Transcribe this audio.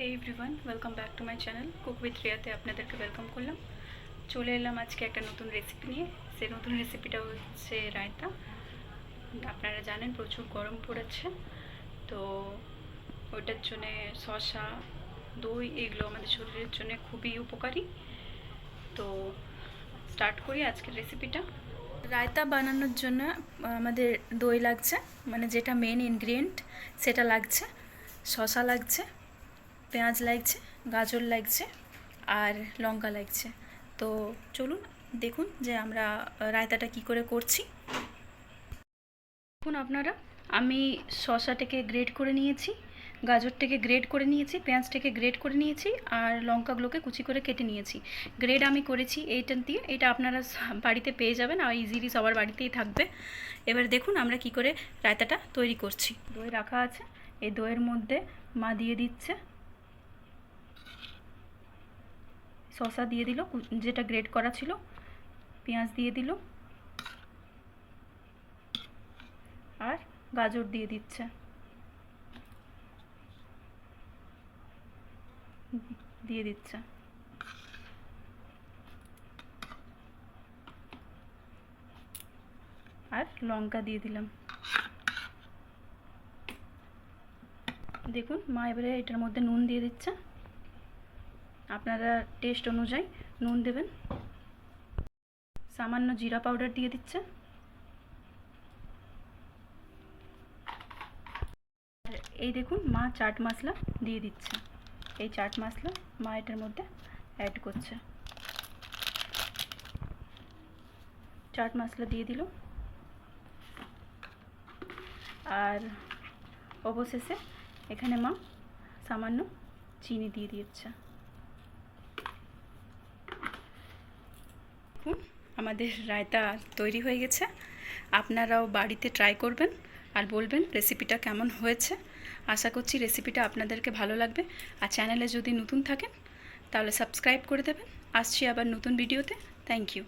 Hey everyone welcome back to my channel cook with রিয়াতে আপনাদেরকে welcome করলাম। চলে এলাম আজকে একটা নতুন রেসিপি নিয়ে। সে নতুন রেসিপিটা হচ্ছে রায়তা। আপনারা জানেন প্রচুর গরম পড়েছে। তো ওইটার জন্যে শসা, দই, এগুলো আমাদের শরীরের জন্য খুবই উপকারী। তো স্টার্ট করি আজকের রেসিপিটা রায়তা বানানোর জন্য আমাদের দই লাগছে। মানে যেটা মেন ইনগ্রিডিয়েন্ট সেটা লাগছে। শশা লাগছে। পেঁয়াজ লাগছে, গাজর লাগছে আর লঙ্কা লাগছে। তো চলুন দেখুন যে আমরা রায়তাটা কি করে করছি। দেখুন আপনারা, আমি শসাটাকে গ্রেড করে নিয়েছি গাজরটাকে গ্রেড করে নিয়েছি পেঁয়াজটাকে গ্রেড করে নিয়েছি আর লঙ্কাগুলোকে কুচি করে কেটে নিয়েছি। গ্রেড আমি করেছি এইটা দিয়ে, এটা আপনারা বাড়িতে পেয়ে যাবেন আর ইজিলি সবার বাড়িতেই থাকবে। এবার দেখুন আমরা কি করে রায়তাটা তৈরি করছি। দই রাখা আছে, এই দইয়ের মধ্যে মা দিয়ে দিচ্ছে। শসা দিয়ে দিল যেটা গ্রেড করা ছিল, পেঁয়াজ দিয়ে দিল, আর গাজর দিয়ে দিচ্ছে। দিয়ে দিচ্ছে। আর লঙ্কা দিয়ে দিলাম। দেখুন, মা এবারে এটার মধ্যে নুন দিয়ে দিচ্ছে। আপনারা টেস্ট অনুযায়ী নুন দেবেন। সামান্য জিরা পাউডার দিয়ে দিচ্ছে। আর এই দেখুন, মা চাট মশলা দিয়ে দিচ্ছে। এই চাট মশলা মা এটার মধ্যে অ্যাড করছে। চাট মশলা দিয়ে দিল। আর অবশেষে এখানে মা সামান্য চিনি দিয়ে দিচ্ছে দেখুন, আমাদের রায়তা তৈরি হয়ে গেছে। আপনারাও বাড়িতে ট্রাই করবেন আর বলবেন রেসিপিটা কেমন হয়েছে। আশা করছি রেসিপিটা আপনাদেরকে ভালো লাগবে। আর চ্যানেলে যদি নতুন থাকেন, তাহলে সাবস্ক্রাইব করে দেবেন। আসছি আবার নতুন ভিডিওতে থ্যাংক ইউ